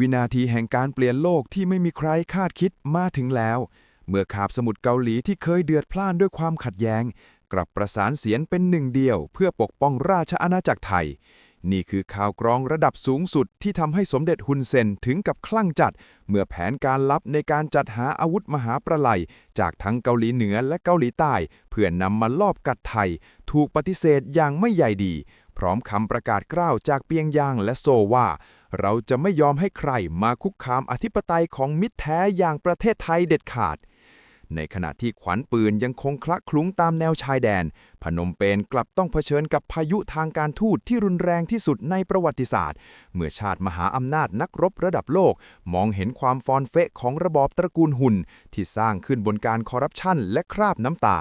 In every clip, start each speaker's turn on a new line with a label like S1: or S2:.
S1: วินาทีแห่งการเปลี่ยนโลกที่ไม่มีใครคาดคิดมาถึงแล้ว เมื่อคาบสมุทรเกาหลีที่เคยเดือดพล่านด้วยความขัดแย้ง กลับประสานเสียงเป็นหนึ่งเดียว เพื่อปกป้องราชอาณาจักรไทย นี่คือข่าวกรองระดับสูงสุดที่ทำให้สมเด็จฮุนเซนถึงกับคลั่งจัด เมื่อแผนการลับในการจัดหาอาวุธมหาประไลจากทั้งเกาหลีเหนือและเกาหลีใต้ เพื่อนนำมาลอบกัดไทย ถูกปฏิเสธอย่างไม่ใยดี พร้อมคำประกาศกล้าวจากเปียงยางและโซว่า เราจะไม่ยอมให้ใครมาคุกคามอธิปไตยของมิตรแท้อย่างประเทศไทยเด็ดขาด ในขณะที่ขวัญปืนยังคงคละคลุ้งตามแนวชายแดน พนมเปญกลับต้องเผชิญกับพายุทางการทูตที่รุนแรงที่สุดในประวัติศาสตร์ เมื่อชาติมหาอำนาจนักรบระดับโลก มองเห็นความฟอนเฟะของระบอบตระกูลหุ่น ที่สร้างขึ้นบนการคอร์รัปชันและคราบน้ำตา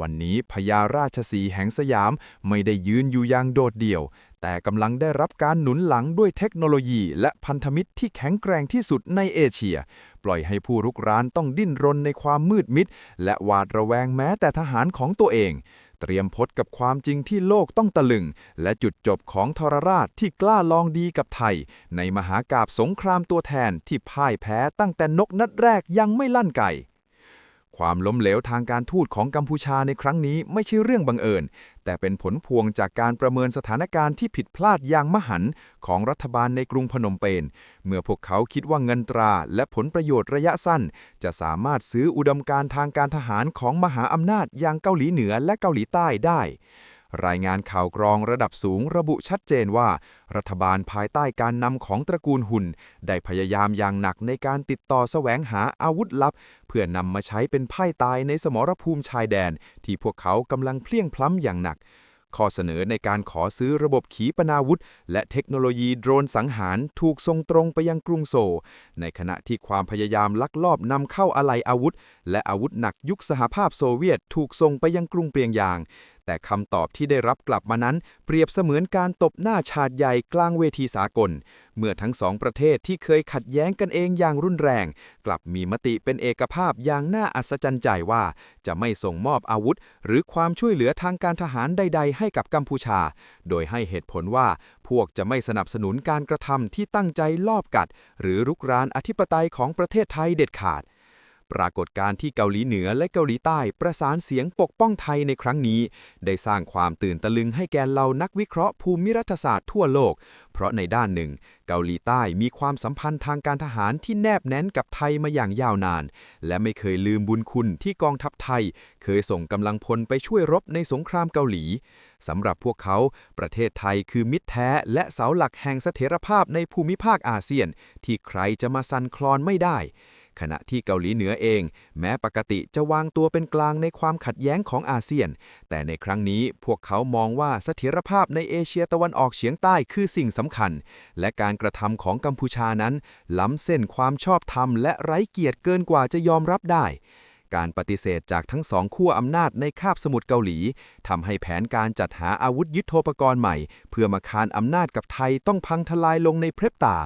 S1: วันนี้พญาราชสีห์แห่งสยามไม่ได้ยืนอยู่อย่างโดดเดี่ยว แต่กำลังได้รับการหนุนหลังด้วยเทคโนโลยีและพันธมิตรที่แข็งแกร่งที่สุดในเอเชีย ปล่อยให้ผู้รุกรานต้องดิ้นรนในความมืดมิด และหวาดระแวงแม้แต่ทหารของตัวเอง เตรียมพบกับความจริงที่โลกต้องตะลึง และจุดจบของทรราชที่กล้าลองดีกับไทย ในมหากาบสงครามตัวแทนที่พ่ายแพ้ตั้งแต่นกนัดแรกยังไม่ลั่นไก่ ความล้มเหลวทางการทูตของกัมพูชาในครั้งนี้ไม่ใช่เรื่องบังเอิญ แต่เป็นผลพวงจากการประเมินสถานการณ์ที่ผิดพลาดอย่างมหันต์ของรัฐบาลในกรุงพนมเปญเมื่อพวกเขาคิดว่าเงินตราและผลประโยชน์ระยะสั้น จะสามารถซื้ออุดมการณ์ทางการทหารของมหาอำนาจอย่างเกาหลีเหนือและเกาหลีใต้ได้ รายงานข่าวกรองระดับสูงระบุชัดเจนว่า รัฐบาลภายใต้การนำของตระกูลหุ่น ได้พยายามอย่างหนักในการติดต่อแสวงหาอาวุธลับ เพื่อนำมาใช้เป็นไพ่ตายในสมรภูมิชายแดน ที่พวกเขากำลังเพลียงพล้ำอย่างหนักข้อเสนอในการขอซื้อระบบขีปนาวุธ และเทคโนโลยีโดรนสังหารถูกส่งตรงไปยังกรุงโซลในขณะที่ความพยายามลักลอบนำเข้าอะไหล่อาวุธ และอาวุธหนักยุคสหภาพโซเวียตถูกส่งไปยังกรุงเปียงยาง แต่คำตอบที่ได้รับกลับมานั้น เปรียบเสมือนการตบหน้าชาติใหญ่กลางเวทีสากล เมื่อทั้งสองประเทศที่เคยขัดแย้งกันเองอย่างรุนแรง กลับมีมติเป็นเอกภาพอย่างน่าอัศจรรย์ใจว่า จะไม่ส่งมอบอาวุธ หรือความช่วยเหลือทางการทหารใด ๆ ให้กับกัมพูชา โดยให้เหตุผลว่าพวกจะไม่สนับสนุนการกระทำที่ตั้งใจลอบกัด หรือรุกรานอธิปไตยของประเทศไทยเด็ดขาด ปรากฏการณ์ที่เกาหลีเหนือและเกาหลีใต้ประสานเสียงปกป้องไทยในครั้งนี้ ได้สร้างความตื่นตะลึงให้แก่เหล่านักวิเคราะห์ภูมิรัฐศาสตร์ทั่วโลก เพราะในด้านหนึ่ง เกาหลีใต้มีความสัมพันธ์ทางการทหารที่แนบแน่นกับไทยมาอย่างยาวนาน และไม่เคยลืมบุญคุณที่กองทัพไทย เคยส่งกำลังพลไปช่วยรบในสงครามเกาหลีสำหรับพวกเขา ประเทศไทยคือมิตรแท้ และเสาหลักแห่งเสถียรภาพในภูมิภาคอาเซียน ที่ใครจะมาสั่นคลอนไม่ได้ ขณะที่เกาหลีเหนือเอง แม้ปกติจะวางตัวเป็นกลางในความขัดแย้งของอาเซียน แต่ในครั้งนี้พวกเขามองว่าเสถียรภาพในเอเชียตะวันออกเฉียงใต้คือสิ่งสำคัญ และการกระทำของกัมพูชานั้น ล้ำเส้นความชอบธรรมและไร้เกียรติเกินกว่าจะยอมรับได้ การปฏิเสธจากทั้งสองขั้วอำนาจในคาบสมุทรเกาหลีทำให้แผนการจัดหาอาวุธยุโทโธปกรณ์ใหม่ เพื่อมาคานอำนาจกับไทยต้องพังทลายลงในเพร็บตา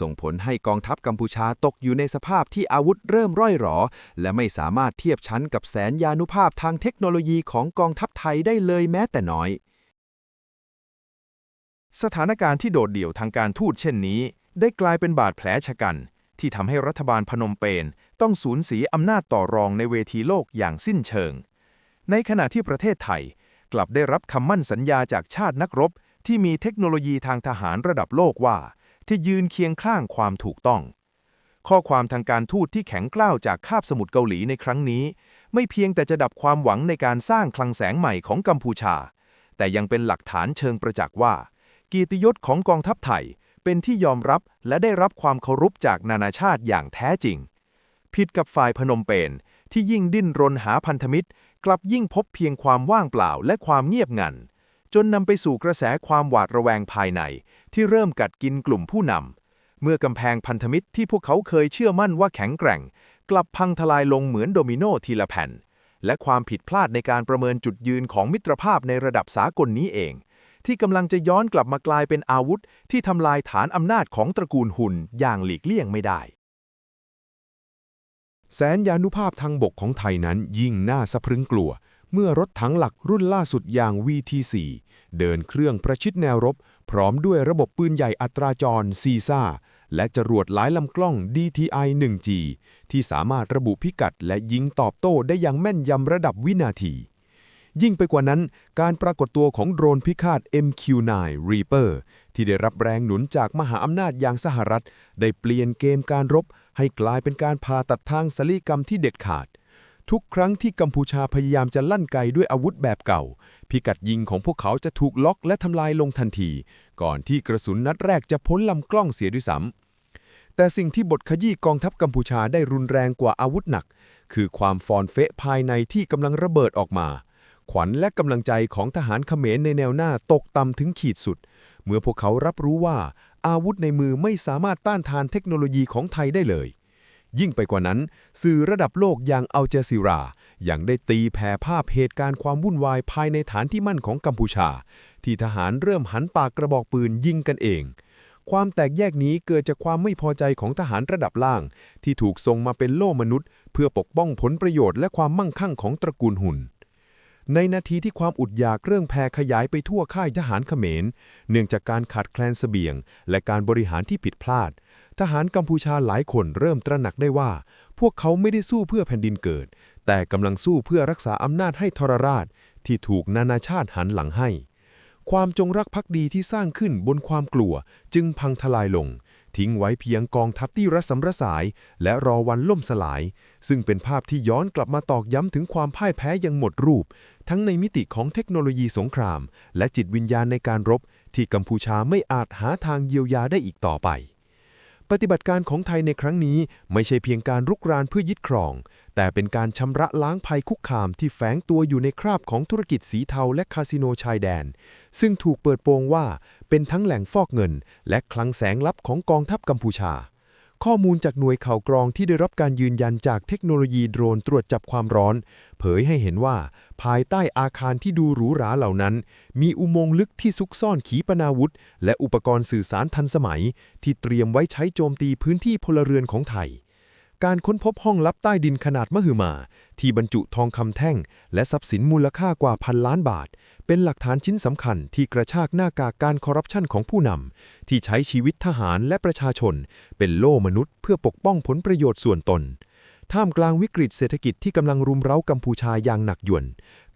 S1: ส่งผลให้กองทัพกัมพูชาตกอยู่ในสภาพที่อาวุธเริ่มร่อยหรอ และไม่สามารถเทียบชั้นกับแสนยานุภาพทางเทคโนโลยีของกองทัพไทยได้เลยแม้แต่น้อย
S2: สถานการณ์ที่โดดเดี่ยวทางการทูตเช่นนี้ ได้กลายเป็นบาดแผลชะกัน ที่ทำให้รัฐบาลพนมเปญต้องสูญเสียอำนาจต่อรองในเวทีโลกอย่างสิ้นเชิง ในขณะที่ประเทศไทยกลับได้รับคำมั่นสัญญาจากชาตินักรบ ที่มีเทคโนโลยีทางทหารระดับโลกว่า ที่ยืนเคียงข้างความถูกต้อง ข้อความทางการทูตที่แข็งกล้าวจากคาบสมุทรเกาหลีในครั้งนี้ ไม่เพียงแต่จะดับความหวังในการสร้างคลังแสงใหม่ของกัมพูชา แต่ยังเป็นหลักฐานเชิงประจักษ์ว่า กีติยศของกองทัพไทย เป็นที่ยอมรับและได้รับความเคารพจากนานาชาติอย่างแท้จริง ผิดกับฝ่ายพนมเปญที่ยิ่งดิ้นรนหาพันธมิตร กลับยิ่งพบเพียงความว่างเปล่าและความเงียบงัน จนนำไปสู่กระแสความหวาดระแวงภายใน ที่เริ่มกัดกินกลุ่มผู้นำเมื่อกำแพงพันธมิตรที่พวกเขาเคยเชื่อมั่นว่าแข็งแกร่ง กลับพังทลายลงเหมือนโดมิโนทีละแผ่นและความผิดพลาดในการประเมินจุดยืนของมิตรภาพในระดับสากลนี้เอง ที่กำลังจะย้อนกลับมากลายเป็นอาวุธ ที่ทำลายฐานอำนาจของตระกูลหุ่นอย่างหลีกเลี่ยงไม่ได้
S3: แสนยานุภาพทางบกของไทยนั้นยิ่งน่าสะพรึงกลัว เมื่อรถถังหลักรุ่นล่าสุดอย่าง VT4 เดินเครื่องประชิดแนวรบ พร้อมด้วยระบบปืนใหญ่อัตราจรซีซ่าและจรวดหลายลำกล้อง DTI 1G ที่สามารถระบุพิกัดและยิงตอบโต้ได้อย่างแม่นยำระดับวินาที ยิ่งไปกว่านั้น การปรากฏตัวของโดรนพิฆาต MQ-9 Reaper ที่ได้รับแรงหนุนจากมหาอำนาจอย่างสหรัฐ ได้เปลี่ยนเกมการรบ ให้กลายเป็นการพาตัดทางสลีกรรมที่เด็ดขาด ทุกครั้งที่กัมพูชาพยายามจะลั่นไกด้วยอาวุธแบบเก่า พิกัดยิงของพวกเขาจะถูกล็อกและทำลายลงทันที ก่อนที่กระสุนนัดแรกจะพ้นลำกล้องเสียด้วยซ้ำแต่สิ่งที่บทขยี้กองทัพกัมพูชาได้รุนแรงกว่าอาวุธหนัก คือความฟอนเฟะภายในที่กำลังระเบิดออกมา ขวัญและกำลังใจของทหารเขมรในแนวหน้าตกต่ำถึงขีดสุด เมื่อพวกเขารับรู้ว่า อาวุธในมือไม่สามารถต้านทานเทคโนโลยีของไทยได้เลย ยิ่งไปกว่านั้น สื่อระดับโลกอย่างอัลเจซีรายังได้ตีแผ่ภาพเหตุการณ์ความวุ่นวายภายในฐานที่มั่นของกัมพูชา ที่ทหารเริ่มหันปากกระบอกปืนยิงกันเองความแตกแยกนี้เกิดจากความไม่พอใจของทหารระดับล่าง ที่ถูกส่งมาเป็นโล่มนุษย์ เพื่อปกป้องผลประโยชน์และความมั่งคั่งของตระกูลหุ่น ในนาทีที่ความอุดอยากเริ่มแผ่ขยายไปทั่วค่ายทหารเขมร เนื่องจากการขาดแคลนเสบียง และการบริหารที่ผิดพลาด ทหารกัมพูชาหลายคนเริ่มตระหนักได้ว่า พวกเขาไม่ได้สู้เพื่อแผ่นดินเกิด แต่กำลังสู้เพื่อรักษาอำนาจให้ทรราช ที่ถูกนานาชาติหันหลังให้ ความจงรักภักดีที่สร้างขึ้นบนความกลัวจึงพังทลายลง ทิ้งไว้เพียงกองทัพที่รัสำระสาย และรอวันล่มสลาย ซึ่งเป็นภาพที่ย้อนกลับมาตอกย้ำถึงความพ่ายแพ้อย่างหมดรูป ทั้งในมิติของเทคโนโลยีสงคราม และจิตวิญญาณในการรบ ที่กัมพูชาไม่อาจหาทางเยียวยาได้อีกต่อไป ปฏิบัติการของไทยในครั้งนี้ไม่ใช่เพียงการรุกรานเพื่อยึดครอง แต่เป็นการชำระล้างภัยคุกคามที่แฝงตัวอยู่ในคราบของธุรกิจสีเทาและคาสิโนชายแดน ซึ่งถูกเปิดโปงว่าเป็นทั้งแหล่งฟอกเงิน และคลังแสงลับของกองทัพกัมพูชา ข้อมูลจากหน่วยข่าวกรองที่ได้รับการยืนยันจากเทคโนโลยีโดรนตรวจจับความร้อน เผยให้เห็นว่า ภายใต้อาคารที่ดูหรูหราเหล่านั้น มีอุโมงค์ลึกที่ซุกซ่อนขีปนาวุธ และอุปกรณ์สื่อสารทันสมัย ที่เตรียมไว้ใช้โจมตีพื้นที่พลเรือนของไทย การค้นพบห้องลับใต้ดินขนาดมหึมา ที่บรรจุทองคำแท่ง และทรัพย์สินมูลค่ากว่าพันล้านบาท เป็นหลักฐานชิ้นสำคัญที่กระชากหน้ากากการคอร์รัปชันของผู้นำที่ใช้ชีวิตทหารและประชาชน เป็นโล่มนุษย์เพื่อปกป้องผลประโยชน์ส่วนตน ท่ามกลางวิกฤตเศรษฐกิจที่กำลังรุมเร้ากัมพูชาอย่างหนักหน่วง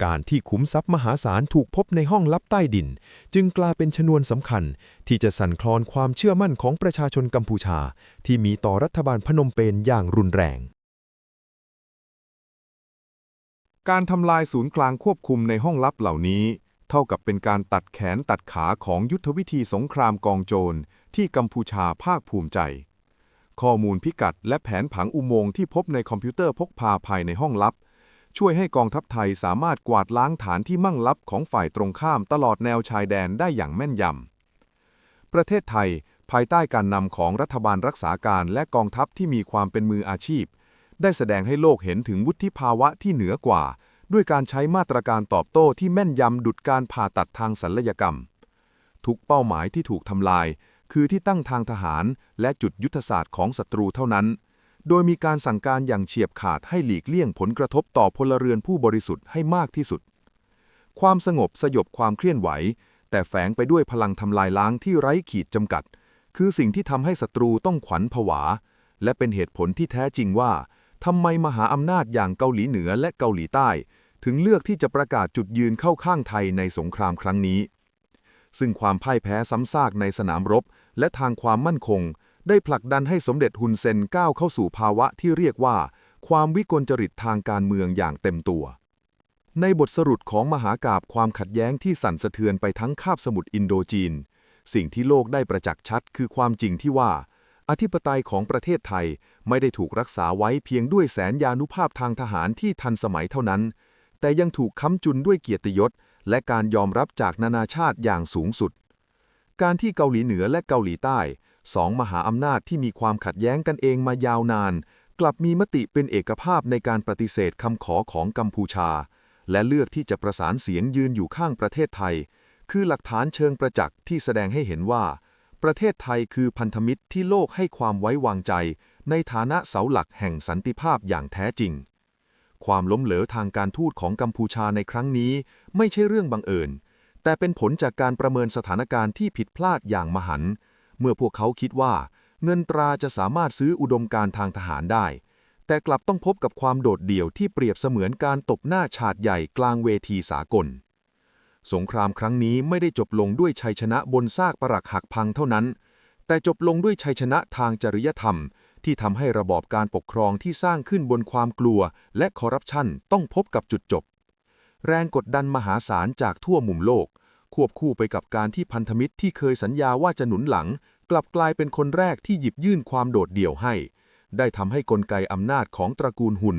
S3: การที่ขุมทรัพย์มหาศาลถูกพบในห้องลับใต้ดิน จึงกลายเป็นชนวนสำคัญ ที่จะสั่นคลอนความเชื่อมั่นของประชาชนกัมพูชา ที่มีต่อรัฐบาลพนมเปญอย่างรุนแรง
S2: การทำลายศูนย์กลางควบคุมในห้องลับเหล่านี้ เท่ากับเป็นการตัดแขนตัดขาของยุทธวิธีสงครามกองโจรที่กัมพูชาภาคภูมิใจ ข้อมูลพิกัด และแผนผังอุโมงค์ที่พบในคอมพิวเตอร์พกพาภายในห้องลับ ช่วยให้กองทัพไทยสามารถกวาดล้างฐานที่มั่งลับของฝ่ายตรงข้ามตลอดแนวชายแดนได้อย่างแม่นยำ ประเทศไทย ภายใต้การนำของรัฐบาลรักษาการและกองทัพที่มีความเป็นมืออาชีพ ได้แสดงให้โลกเห็นถึงวุฒิภาวะที่เหนือกว่า ด้วยการใช้มาตรการตอบโต้ที่แม่นยำดุดการผ่าตัดทางศัลยกรรม ทุกเป้าหมายที่ถูกทำลาย คือที่ตั้งทางทหารและจุดยุทธศาสตร์ของศัตรูเท่านั้น โดยมีการสั่งการอย่างเฉียบขาดให้หลีกเลี่ยงผลกระทบต่อพลเรือนผู้บริสุทธิ์ให้มากที่สุด ความสงบสยบความเคลื่อนไหว แต่แฝงไปด้วยพลังทำลายล้างที่ไร้ขีดจำกัด คือสิ่งที่ทำให้ศัตรูต้องขวัญผวา และเป็นเหตุผลที่แท้จริงว่าทำไมมหาอำนาจอย่างเกาหลีเหนือและเกาหลีใต้ ถึงเลือกที่จะประกาศจุดยืนเข้าข้างไทยในสงครามครั้งนี้ ซึ่งความพ่ายแพ้ซ้ำซากในสนามรบ และทางความมั่นคง ได้ผลักดันให้สมเด็จฮุนเซนก้าวเข้าสู่ภาวะที่เรียกว่า ความวิกลจริตทางการเมืองอย่างเต็มตัว ในบทสรุปของมหากาบความขัดแย้งที่สั่นสะเทือนไปทั้งคาบสมุทรอินโดจีน สิ่งที่โลกได้ประจักษ์ชัดคือความจริงที่ว่า อธิปไตยของประเทศไทยไม่ได้ถูกรักษาไว้เพียงด้วยแสนยานุภาพทางทหารที่ทันสมัยเท่านั้น แต่ยังถูกค้ำจุนด้วยเกียรติยศ และการยอมรับจากนานาชาติอย่างสูงสุด การที่เกาหลีเหนือและเกาหลีใต้สองมหาอำนาจที่มีความขัดแย้งกันเองมายาวนาน กลับมีมติเป็นเอกภาพในการปฏิเสธคำขอของกัมพูชา และเลือกที่จะประสานเสียงยืนอยู่ข้างประเทศไทย คือหลักฐานเชิงประจักษ์ที่แสดงให้เห็นว่า ประเทศไทยคือพันธมิตรที่โลกให้ความไว้วางใจ ในฐานะเสาหลักแห่งสันติภาพอย่างแท้จริง ความล้มเหลวทางการทูตของกัมพูชาในครั้งนี้ ไม่ใช่เรื่องบังเอิญ แต่เป็นผลจากการประเมินสถานการณ์ที่ผิดพลาดอย่างมหัน เมื่อพวกเขาคิดว่า
S4: เงินตราจะสามารถซื้ออุดมการณ์ทางทหารได้ แต่กลับต้องพบกับความโดดเดี่ยวที่เปรียบเสมือนการตบหน้าฉาดใหญ่กลางเวทีสากล สงครามครั้งนี้ไม่ได้จบลงด้วยชัยชนะบนซากปรักหักพังเท่านั้น แต่จบลงด้วยชัยชนะทางจริยธรรม ที่ทำให้ระบอบการปกครองที่สร้างขึ้นบนความกลัว และคอร์รัปชันต้องพบกับจุดจบ แรงกดดันมหาศาลจากทั่วมุมโลก ควบคู่ไปกับการที่พันธมิตรที่เคยสัญญาว่าจะหนุนหลัง กลับกลายเป็นคนแรกที่หยิบยื่นความโดดเดี่ยวให้ ได้ทำให้กลไกอำนาจของตระกูลหุ่น